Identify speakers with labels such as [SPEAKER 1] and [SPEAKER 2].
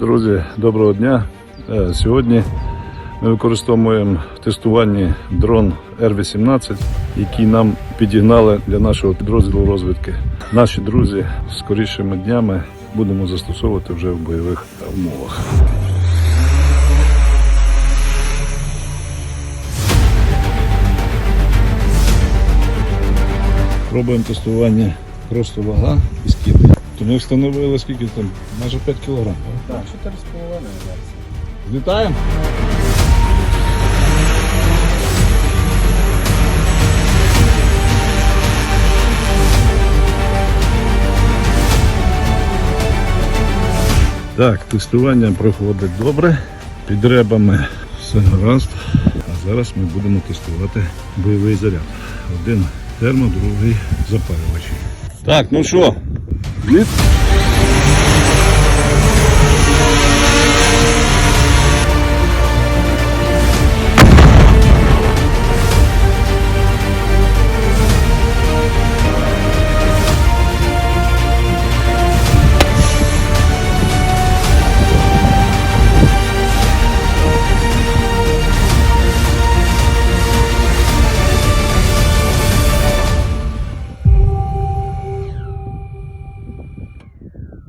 [SPEAKER 1] Друзі, доброго дня. Е, Сьогодні ми використовуємо тестуванні дрон Р-18, який нам підігнали для нашого підрозділу розвідки. Наші друзі скорішими днями будемо застосовувати вже в бойових умовах. Пробуємо тестування просто вага і скиди. То ми встановили скільки там? Майже 5 кг.
[SPEAKER 2] Так, 4,5 зараз.
[SPEAKER 1] Злітаємо? Так, тестування проходить добре. Під ребами все гаразд. А зараз ми будемо тестувати бойовий заряд. Один термо, другий запалювач. Так, ну що, Blitz.